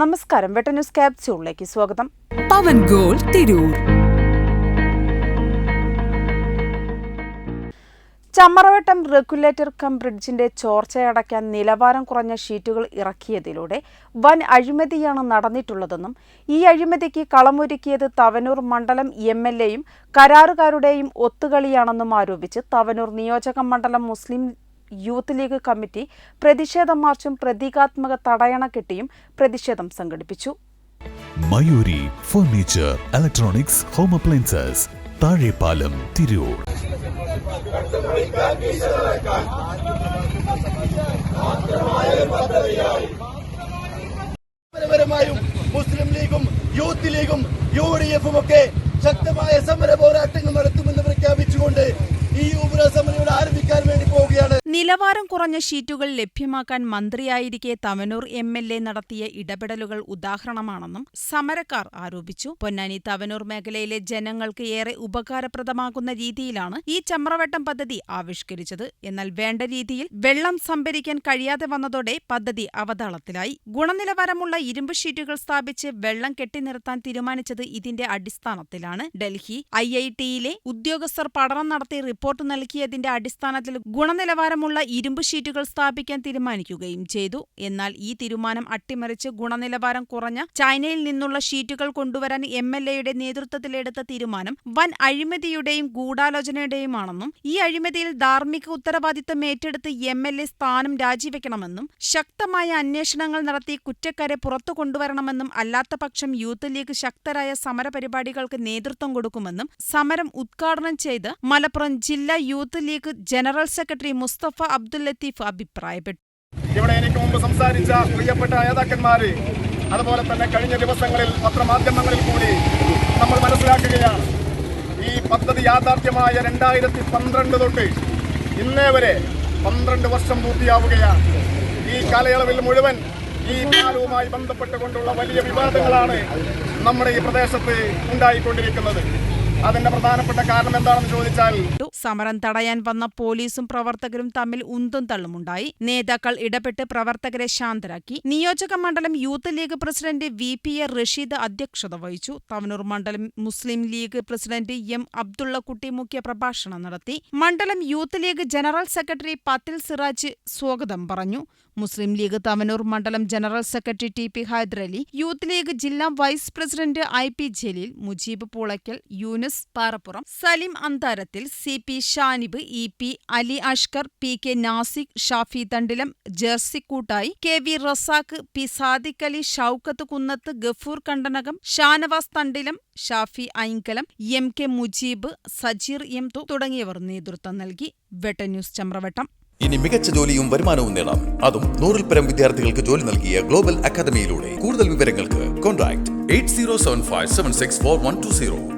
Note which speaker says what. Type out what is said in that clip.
Speaker 1: നമസ്കാരം. വെട്ട ന്യൂസ് ക്യാപ്സ്യൂളിലേക്ക് സ്വാഗതം.
Speaker 2: Pavan gold Tirur.
Speaker 1: Chamravattam regulator cum ബ്രിഡ്ജിന്റെ ചോർച്ചയടയ്ക്കാൻ നിലവാരം കുറഞ്ഞ ഷീറ്റുകൾ ഇറക്കിയതിലൂടെ വൻ അഴിമതിയാണ് നടന്നിട്ടുള്ളതെന്നും ഈ അഴിമതിക്ക് കളമൊരുക്കിയത് തവനൂർ മണ്ഡലം എം എൽ എയും കരാറുകാരുടെയും ഒത്തുകളിയാണെന്നും ആരോപിച്ച് തവനൂർ നിയോജക മണ്ഡലം മുസ്ലിം യൂത്ത് ലീഗ് കമ്മിറ്റി പ്രതിഷേധ മാർച്ചും പ്രതീകാത്മക തടയണ കെട്ടിയും പ്രതിഷേധം സംഘടിപ്പിച്ചു.
Speaker 3: Mayuri furniture electronics home appliances Thazhepalam Tirur.
Speaker 4: Muslim ലീഗും യൂത്ത് ലീഗും യു ഡി എഫും ഒക്കെ ശക്തമായ സമര പോരാട്ടങ്ങൾ
Speaker 1: നിലവാരം കുറഞ്ഞ ഷീറ്റുകൾ ലഭ്യമാക്കാൻ മന്ത്രിയായിരിക്കെ തവനൂർ എം എൽ എ നടത്തിയ ഇടപെടലുകൾ ഉദാഹരണമാണെന്നും സമരക്കാർ ആരോപിച്ചു. പൊന്നാനി തവനൂർ മേഖലയിലെ ജനങ്ങൾക്ക് ഏറെ ഉപകാരപ്രദമാകുന്ന രീതിയിലാണ് ഈ ചമ്രവട്ടം പദ്ധതി ആവിഷ്കരിച്ചത്. എന്നാൽ വേണ്ട രീതിയിൽ വെള്ളം സംഭരിക്കാൻ കഴിയാതെ വന്നതോടെ പദ്ധതി അവതാളത്തിലായി. ഗുണനിലവാരമുള്ള ഇരുമ്പ് ഷീറ്റുകൾ സ്ഥാപിച്ച് വെള്ളം കെട്ടിനിർത്താൻ തീരുമാനിച്ചത് ഇതിന്റെ അടിസ്ഥാനത്തിലാണ്. ഡൽഹി ഐ ഐ ടിയിലെ ഉദ്യോഗസ്ഥർ പഠനം നടത്തി റിപ്പോർട്ട് നൽകിയതിന്റെ അടിസ്ഥാനത്തിൽ ഗുണനിലവാരമുള്ള ഇരുമ്പ് ഷീറ്റുകൾ സ്ഥാപിക്കാൻ തീരുമാനിക്കുകയും ചെയ്തു. എന്നാൽ ഈ തീരുമാനം അട്ടിമറിച്ച് ഗുണനിലവാരം കുറഞ്ഞ ചൈനയിൽ നിന്നുള്ള ഷീറ്റുകൾ കൊണ്ടുവരാൻ എം എൽ എയുടെ നേതൃത്വത്തിലെടുത്ത തീരുമാനം വൻ അഴിമതിയുടെയും ഗൂഢാലോചനയുടെയുമാണെന്നും ഈ അഴിമതിയിൽ ധാർമ്മിക ഉത്തരവാദിത്തം ഏറ്റെടുത്ത് എം എൽ എ സ്ഥാനം രാജിവെക്കണമെന്നും ശക്തമായ അന്വേഷണങ്ങൾ നടത്തി കുറ്റക്കാരെ പുറത്തു കൊണ്ടുവരണമെന്നും അല്ലാത്ത പക്ഷം യൂത്ത് ലീഗ് ശക്തരായ സമരപരിപാടികൾക്ക് നേതൃത്വം കൊടുക്കുമെന്നും സമരം ഉദ്ഘാടനം ചെയ്ത് മലപ്പുറം ജില്ലാ youth league general secretary Mustafa Abdul Latheef അഭിപ്രായപ്പെട്ടു.
Speaker 5: ഇവിടെ എനിക്ക് മുമ്പ് സംസാരിച്ച പ്രിയപ്പെട്ട നേതാക്കന്മാര് അതുപോലെ തന്നെ കഴിഞ്ഞ ദിവസങ്ങളിൽ പത്രമാധ്യമങ്ങളിൽ കൂടി നമ്മൾ മനസ്സിലാക്കുകയാണ് ഈ പദ്ധതി യാഥാർത്ഥ്യമായ രണ്ടായിരത്തി പന്ത്രണ്ട് തൊട്ട് ഇന്നേ വരെ പന്ത്രണ്ട് വർഷം പൂർത്തിയാവുകയാണ്. ഈ കാലയളവിൽ മുഴുവൻ ഈ പാലവുമായി ബന്ധപ്പെട്ടുകൊണ്ടുള്ള വലിയ വിവാദങ്ങളാണ് നമ്മുടെ ഈ പ്രദേശത്ത് ഉണ്ടായിക്കൊണ്ടിരിക്കുന്നത്. അതിന്റെ പ്രധാനപ്പെട്ട കാരണം എന്താണെന്ന് ചോദിച്ചാൽ
Speaker 1: സമരം തടയാൻ വന്ന പോലീസും പ്രവർത്തകരും തമ്മിൽ ഉന്തും തള്ളുമുണ്ടായി. നേതാക്കൾ ഇടപെട്ട് പ്രവർത്തകരെ ശാന്തരാക്കി. നിയോജക മണ്ഡലം youth league president V P A Rasheed അധ്യക്ഷത വഹിച്ചു. തവനൂർ മണ്ഡലം Muslim league president M Abdullakutty മുഖ്യ പ്രഭാഷണം നടത്തി. മണ്ഡലം യൂത്ത് ലീഗ് ജനറൽ സെക്രട്ടറി പത്തിൽ സിറാജ് സ്വാഗതം പറഞ്ഞു. മുസ്ലിം ലീഗ് തവനൂർ മണ്ഡലം general secretary T P Hydarali youth league ജില്ലാ vice president I P Jaleel Mujeeb Poolakkal Yunus Parappuram. Salim അന്താരത്തിൽ C P Shanib E P Ali Ashkar P K Nasik Shafi Thandilam jersey Koottayi K V Razak P Sadiq Ali Shoukath Kunnath Gafoor Kandanakam Shanavas Thandilam Shafi Ainkalam M K Mujeeb Sajeer M തു തുടങ്ങിയവർ നേതൃത്വം നൽകി. വെട്ട news Chamravattam
Speaker 6: ഇനി മികച്ച ജോലിയും വരുമാനവും നേടാം. അതും നൂറിൽ പരം വിദ്യാർത്ഥികൾക്ക് ജോലി നൽകിയ ഗ്ലോബൽ അക്കാദമിയിലൂടെ. കൂടുതൽ വിവരങ്ങൾക്ക് contact eight zero seven five seven six four one two zero.